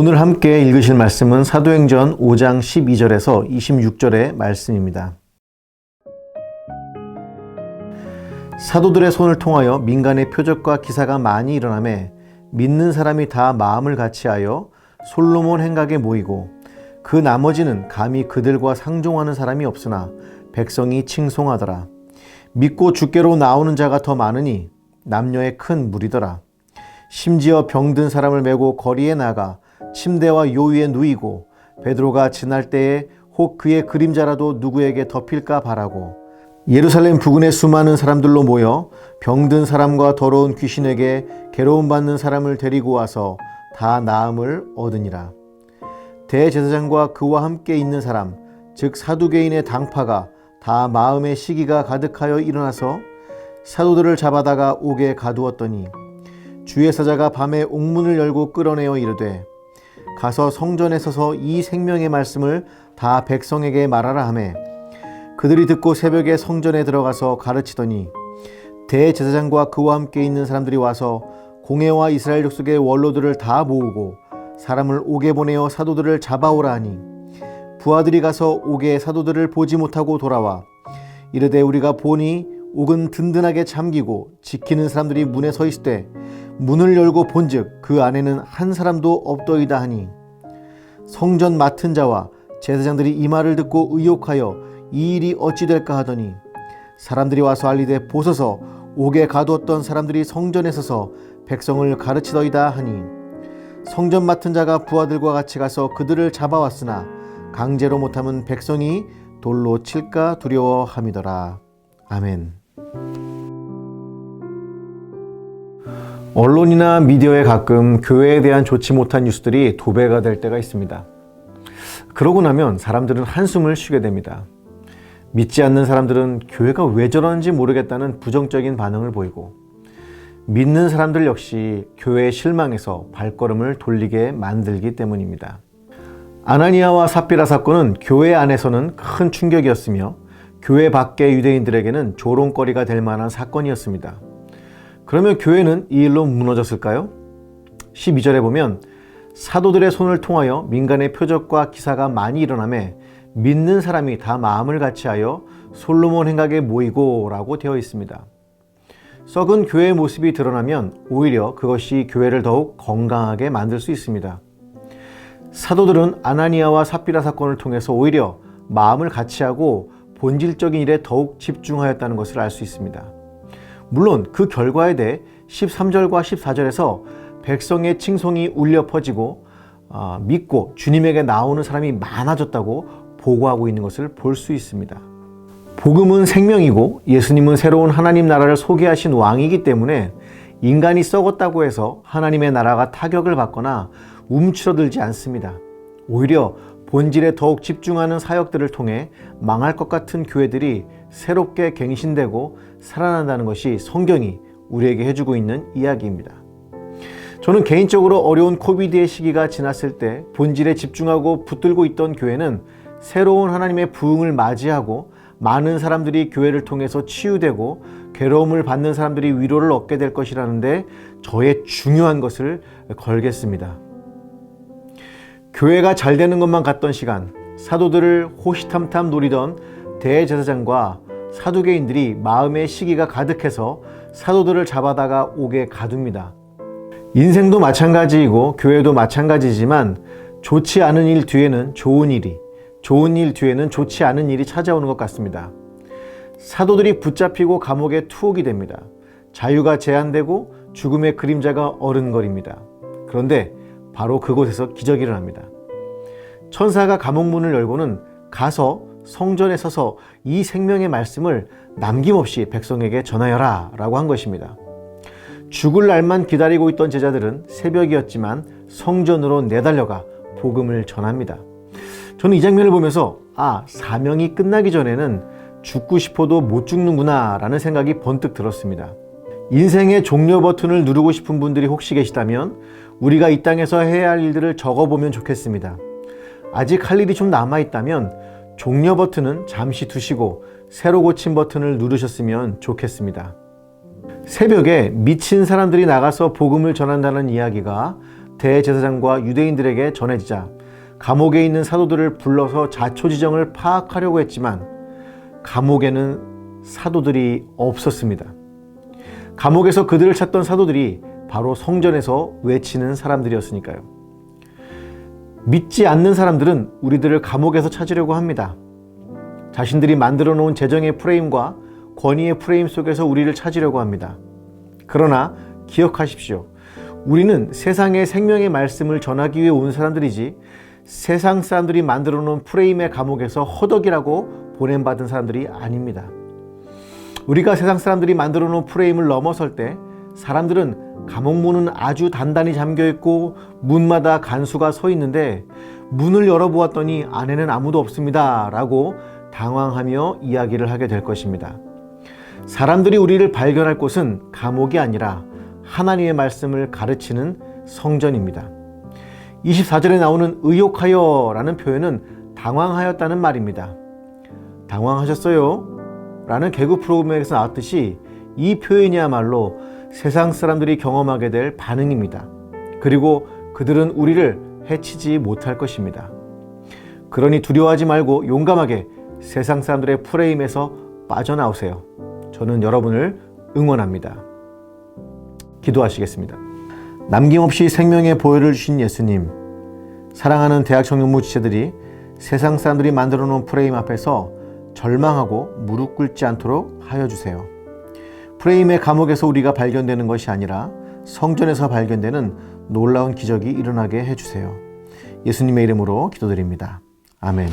오늘 함께 읽으실 말씀은 사도행전 5장 12절에서 26절의 말씀입니다. 사도들의 손을 통하여 민간의 표적과 기사가 많이 일어나매 믿는 사람이 다 마음을 같이하여 솔로몬 행각에 모이고 그 나머지는 감히 그들과 상종하는 사람이 없으나 백성이 칭송하더라. 믿고 주께로 나오는 자가 더 많으니 남녀의 큰 무리더라. 심지어 병든 사람을 메고 거리에 나가 침대와 요위에 누이고 베드로가 지날 때에 혹 그의 그림자라도 누구에게 덮일까 바라고 예루살렘 부근의 수많은 사람들로 모여 병든 사람과 더러운 귀신에게 괴로움 받는 사람을 데리고 와서 다 나음을 얻으니라. 대제사장과 그와 함께 있는 사람, 즉 사두개인의 당파가 다 마음의 시기가 가득하여 일어나서 사도들을 잡아다가 옥에 가두었더니 주의 사자가 밤에 옥문을 열고 끌어내어 이르되 가서 성전에 서서 이 생명의 말씀을 다 백성에게 말하라 하매 그들이 듣고 새벽에 성전에 들어가서 가르치더니 대제사장과 그와 함께 있는 사람들이 와서 공회와 이스라엘 족속의 원로들을 다 모으고 사람을 옥에 보내어 사도들을 잡아오라 하니 부하들이 가서 옥에 사도들을 보지 못하고 돌아와 이르되 우리가 보니 옥은 든든하게 잠기고 지키는 사람들이 문에 서 있을 때 문을 열고 본즉 그 안에는 한 사람도 없더이다 하니 성전 맡은 자와 제사장들이 이 말을 듣고 의혹하여 이 일이 어찌 될까 하더니 사람들이 와서 알리되 보소서 옥에 가두었던 사람들이 성전에 서서 백성을 가르치더이다 하니 성전 맡은 자가 부하들과 같이 가서 그들을 잡아왔으나 강제로 못하면 백성이 돌로 칠까 두려워함이더라. 아멘. 언론이나 미디어에 가끔 교회에 대한 좋지 못한 뉴스들이 도배가 될 때가 있습니다. 그러고 나면 사람들은 한숨을 쉬게 됩니다. 믿지 않는 사람들은 교회가 왜 저러는지 모르겠다는 부정적인 반응을 보이고 믿는 사람들 역시 교회에 실망해서 발걸음을 돌리게 만들기 때문입니다. 아나니아와 삽비라 사건은 교회 안에서는 큰 충격이었으며 교회 밖의 유대인들에게는 조롱거리가 될 만한 사건이었습니다. 그러면 교회는 이 일로 무너졌을까요? 12절에 보면 사도들의 손을 통하여 민간의 표적과 기사가 많이 일어나매 믿는 사람이 다 마음을 같이하여 솔로몬 행각에 모이고 라고 되어 있습니다. 썩은 교회의 모습이 드러나면 오히려 그것이 교회를 더욱 건강하게 만들 수 있습니다. 사도들은 아나니아와 삽비라 사건을 통해서 오히려 마음을 같이하고 본질적인 일에 더욱 집중하였다는 것을 알 수 있습니다. 물론 그 결과에 대해 13절과 14절에서 백성의 칭송이 울려 퍼지고 어, 믿고 주님에게 나오는 사람이 많아졌다고 보고하고 있는 것을 볼 수 있습니다. 복음은 생명이고 예수님은 새로운 하나님 나라를 소개하신 왕이기 때문에 인간이 썩었다고 해서 하나님의 나라가 타격을 받거나 움츠러들지 않습니다. 오히려 본질에 더욱 집중하는 사역들을 통해 망할 것 같은 교회들이 새롭게 갱신되고 살아난다는 것이 성경이 우리에게 해주고 있는 이야기입니다. 저는 개인적으로 어려운 코비드의 시기가 지났을 때 본질에 집중하고 붙들고 있던 교회는 새로운 하나님의 부흥을 맞이하고 많은 사람들이 교회를 통해서 치유되고 괴로움을 받는 사람들이 위로를 얻게 될 것이라는데 저의 중요한 것을 걸겠습니다. 교회가 잘 되는 것만 같던 시간, 사도들을 호시탐탐 노리던 대제사장과 사두개인들이 마음의 시기가 가득해서 사도들을 잡아다가 옥에 가둡니다. 인생도 마찬가지이고 교회도 마찬가지지만 좋지 않은 일 뒤에는 좋은 일이, 좋은 일 뒤에는 좋지 않은 일이 찾아오는 것 같습니다. 사도들이 붙잡히고 감옥에 투옥이 됩니다. 자유가 제한되고 죽음의 그림자가 어른거립니다. 그런데 바로 그곳에서 기적이 일어납니다. 천사가 감옥문을 열고는 가서 성전에 서서 이 생명의 말씀을 남김없이 백성에게 전하여라 라고 한 것입니다. 죽을 날만 기다리고 있던 제자들은 새벽이었지만 성전으로 내달려가 복음을 전합니다. 저는 이 장면을 보면서 아, 사명이 끝나기 전에는 죽고 싶어도 못 죽는구나 라는 생각이 번뜩 들었습니다. 인생의 종료 버튼을 누르고 싶은 분들이 혹시 계시다면 우리가 이 땅에서 해야 할 일들을 적어보면 좋겠습니다. 아직 할 일이 좀 남아있다면 종료 버튼은 잠시 두시고 새로 고친 버튼을 누르셨으면 좋겠습니다. 새벽에 미친 사람들이 나가서 복음을 전한다는 이야기가 대제사장과 유대인들에게 전해지자 감옥에 있는 사도들을 불러서 자초지정을 파악하려고 했지만 감옥에는 사도들이 없었습니다. 감옥에서 그들을 찾던 사도들이 바로 성전에서 외치는 사람들이었으니까요. 믿지 않는 사람들은 우리들을 감옥에서 찾으려고 합니다. 자신들이 만들어 놓은 재정의 프레임과 권위의 프레임 속에서 우리를 찾으려고 합니다. 그러나 기억하십시오. 우리는 세상의 생명의 말씀을 전하기 위해 온 사람들이지 세상 사람들이 만들어 놓은 프레임의 감옥에서 허덕이라고 보냄받은 사람들이 아닙니다. 우리가 세상 사람들이 만들어 놓은 프레임을 넘어설 때 사람들은 감옥 문은 아주 단단히 잠겨 있고 문마다 간수가 서 있는데 문을 열어보았더니 안에는 아무도 없습니다. 라고 당황하며 이야기를 하게 될 것입니다. 사람들이 우리를 발견할 곳은 감옥이 아니라 하나님의 말씀을 가르치는 성전입니다. 24절에 나오는 의욕하여 라는 표현은 당황하였다는 말입니다. 당황하셨어요? 라는 개그 프로그램에서 나왔듯이 이 표현이야말로 세상 사람들이 경험하게 될 반응입니다. 그리고 그들은 우리를 해치지 못할 것입니다. 그러니 두려워하지 말고 용감하게 세상 사람들의 프레임에서 빠져나오세요. 저는 여러분을 응원합니다. 기도하시겠습니다. 남김없이 생명의 보혈을 주신 예수님, 사랑하는 대학 청년부 지체들이 세상 사람들이 만들어 놓은 프레임 앞에서 절망하고 무릎 꿇지 않도록 하여 주세요. 프레임의 감옥에서 우리가 발견되는 것이 아니라 성전에서 발견되는 놀라운 기적이 일어나게 해 주세요. 예수님의 이름으로 기도드립니다. 아멘.